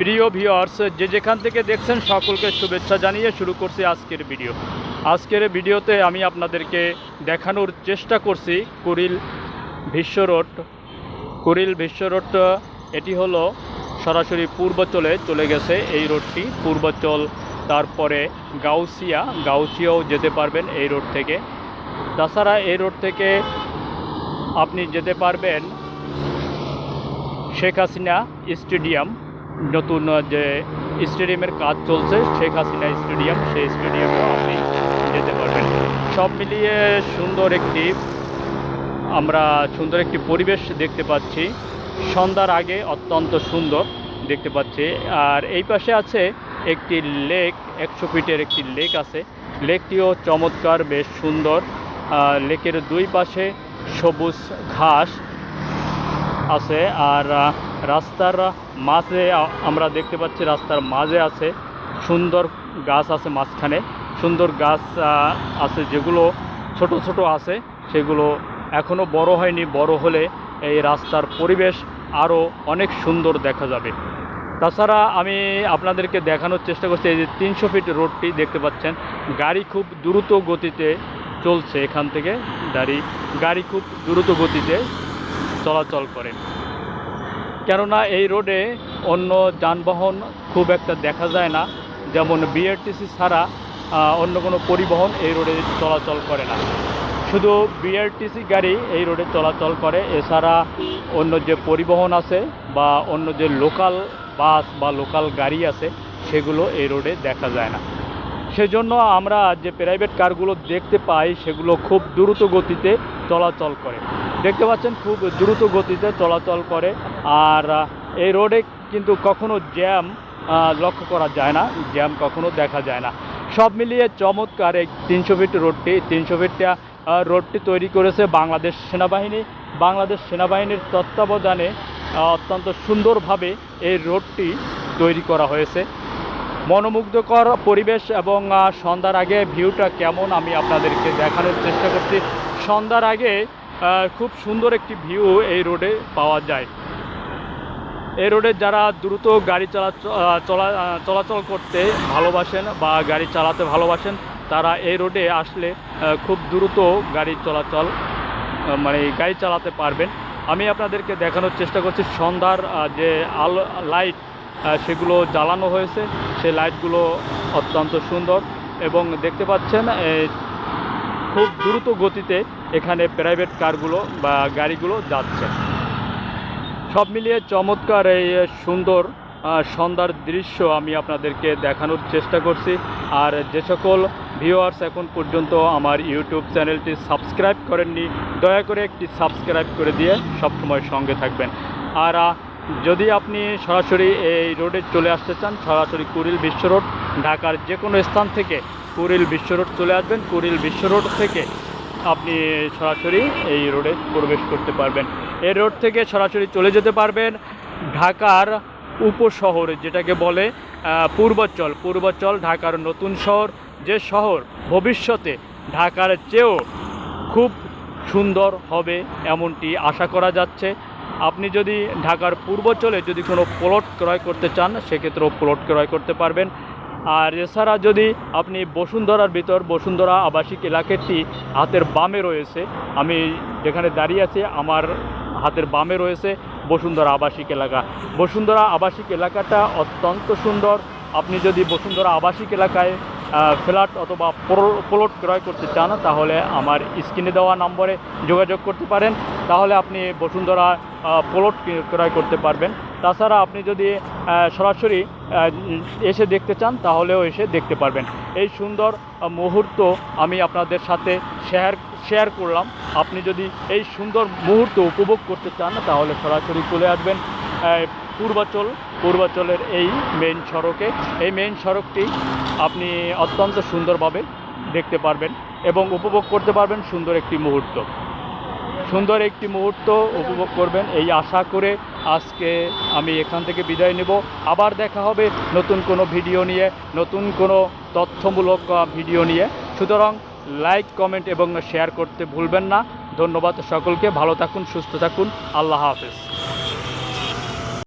প্রিয় ভিউয়ার্স, যে যেখান থেকে দেখছেন সকলকে শুভেচ্ছা জানিয়ে শুরু করছি আজকের ভিডিও। আজকের ভিডিওতে আমি আপনাদেরকে দেখানোর চেষ্টা করছি কুরিল বিশ্ব রোড। কুরিল বিশ্ব রোড, এটি হলো সরাসরি পূর্বাচলে চলে গেছে এই রোডটি। পূর্বাচল, তারপরে গাউসিয়া, গাউসিয়াও যেতে পারবেন এই রোড থেকে। তাছাড়া এই রোড থেকে আপনি যেতে পারবেন শেখ হাসিনা স্টেডিয়াম। নতুন যে স্টেডিয়ামের কাজ চলছে, শেখ হাসিনা স্টেডিয়াম, সেই স্টেডিয়ামেও আপনি যেতে পারবেন। সব মিলিয়ে সুন্দর একটি, আমরা সুন্দর একটি পরিবেশ দেখতে পাচ্ছি। সন্ধ্যার আগে অত্যন্ত সুন্দর দেখতে পাচ্ছি। আর এই পাশে আছে একটি লেক, একশো ফিটের একটি লেক আছে। লেকটিও চমৎকার, বেশ সুন্দর। লেকের দুই পাশে সবুজ ঘাস। আছে আর রাস্তার মাঝে আমরা দেখতে পাচ্ছি রাস্তার মাঝে আছে সুন্দর গাছ আছে মাঝখানে। সুন্দর গাছ আছে যেগুলো ছোট ছোট আছে, সেগুলো এখনও বড় হয়নি। বড় হলে এই রাস্তার পরিবেশ আরও অনেক সুন্দর দেখা যাবে। তাছাড়া আমি আপনাদেরকে দেখানোর চেষ্টা করছি, এই যে তিনশো ফিট রোডটি দেখতে পাচ্ছেন। গাড়ি খুব দ্রুত গতিতে চলছে এখান থেকে, গাড়ি গাড়ি খুব দ্রুত গতিতে চলাচল করে। কেননা এই রোডে অন্য যানবাহন খুব একটা দেখা যায় না। যেমন বিআরটিসি ছাড়া অন্য কোনো পরিবহন এই রোডে চলাচল করে না। শুধু বিআরটিসি গাড়ি এই রোডে চলাচল করে। এছাড়া অন্য যে পরিবহন আছে বা অন্য যে লোকাল বাস বা লোকাল গাড়ি আছে, সেগুলো এই রোডে দেখা যায় না। সেজন্য আমরা যে প্রাইভেট কারগুলো দেখতে পাই, সেগুলো খুব দ্রুত গতিতে চলাচল করে। দেখতে পাচ্ছেন, খুব দ্রুত গতিতে চলাচল করে। আর এই রোডে কিন্তু কখনো জ্যাম লক্ষ্য করা যায় না। জ্যাম কখনো দেখা যায় না। সব মিলিয়ে চমৎকার এই তিনশো ফিট রোডটি তিনশো ফিটটা রোডটি তৈরি করেছে বাংলাদেশ সেনাবাহিনী। বাংলাদেশ সেনাবাহিনীর তত্ত্বাবধানে অত্যন্ত সুন্দরভাবে এই রোডটি তৈরি করা হয়েছে। মনোমুগ্ধকর পরিবেশ এবং সন্ধ্যার আগে ভিউটা কেমন আমি আপনাদেরকে দেখানোর চেষ্টা করছি। সন্ধ্যার আগে খুব সুন্দর একটি ভিউ এই রোডে পাওয়া যায়। এই রোডে যারা দ্রুত গাড়ি চলা চলা চলাচল করতে ভালোবাসেন বা গাড়ি চালাতে ভালোবাসেন, তারা এই রোডে আসলে খুব দ্রুত গাড়ি চলাচল মানে গাড়ি চালাতে পারবেন। আমি আপনাদেরকে দেখানোর চেষ্টা করছি সন্ধ্যার যে আলো লাইট সেগুলো জ্বালানো হয়েছে। সেই লাইটগুলো অত্যন্ত সুন্দর এবং দেখতে পাচ্ছেন খুব দ্রুত গতিতে এখানে প্রাইভেট কারগুলো বা গাড়িগুলো যাচ্ছে। সব মিলিয়ে চমৎকার এই সুন্দর সন্ধ্যার দৃশ্য আমি আপনাদেরকে দেখানোর চেষ্টা করছি। আর যে সকল ভিউয়ার্স এখন পর্যন্ত আমার ইউটিউব চ্যানেলটি সাবস্ক্রাইব করেননি, দয়া করে একটি সাবস্ক্রাইব করে দিয়ে সবসময় সঙ্গে থাকবেন। আর যদি আপনি সরাসরি এই রোডে চলে আসতে চান, সরাসরি কুড়িল বিশ্ব রোড, ঢাকার যে কোনো স্থান থেকে কুড়িল বিশ্ব রোড চলে আসবেন। কুড়িল বিশ্ব রোড থেকে আপনি সরাসরি এই রোডে প্রবেশ করতে পারবেন। এই রোড থেকে সরাসরি চলে যেতে পারবেন ঢাকার উপশহরে, যেটাকে বলে পূর্বাচল। পূর্বাচল ঢাকার নতুন শহর। যে শহর ভবিষ্যতে ঢাকার চেয়েও খুব সুন্দর হবে এমনটি আশা করা যাচ্ছে। আপনি যদি ঢাকার পূর্বাচলে যদি কোনো প্লট ক্রয় করতে চান, সেক্ষেত্রেও প্লট ক্রয় করতে পারবেন। আর এছাড়া যদি আপনি বসুন্ধরার ভিতর, বসুন্ধরা আবাসিক এলাকাটি হাতের বামে রয়েছে, আমি যেখানে দাঁড়িয়ে আছি, আমার হাতের বামে রয়েছে বসুন্ধরা আবাসিক এলাকা। বসুন্ধরা আবাসিক এলাকাটা অত্যন্ত সুন্দর। আপনি যদি বসুন্ধরা আবাসিক এলাকায় ফ্ল্যাট অথবা প্লট ক্রয় করতে চান, তাহলে আমার স্ক্রিনে দেওয়া নম্বরে যোগাযোগ করতে পারেন। তাহলে আপনি বসুন্ধরা প্লট ক্রয় করতে পারবেন। তাছাড়া আপনি যদি সরাসরি এসে দেখতে চান, তাহলেও এসে দেখতে পারবেন। এই সুন্দর মুহূর্ত আমি আপনাদের সাথে শেয়ার শেয়ার করলাম। আপনি যদি এই সুন্দর মুহূর্ত উপভোগ করতে চান, তাহলে সরাসরি চলে আসবেন পূর্বাচল, পূর্বাচলের এই মেন সড়কে। এই মেইন সড়কটি আপনি অত্যন্ত সুন্দরভাবে দেখতে পারবেন এবং উপভোগ করতে পারবেন সুন্দর একটি মুহূর্ত। সুন্দর একটি মুহূর্ত উপভোগ করবেন, এই আশা করে আজকে আমি এখান থেকে বিদায় নেব। আবার দেখা হবে নতুন কোনো ভিডিও নিয়ে, নতুন কোনো তথ্যমূলক ভিডিও নিয়ে। সুতরাং লাইক কমেন্ট এবং শেয়ার করতে ভুলবেন না। ধন্যবাদ সকলকে, ভালো থাকুন, সুস্থ থাকুন। আল্লাহ হাফেজ।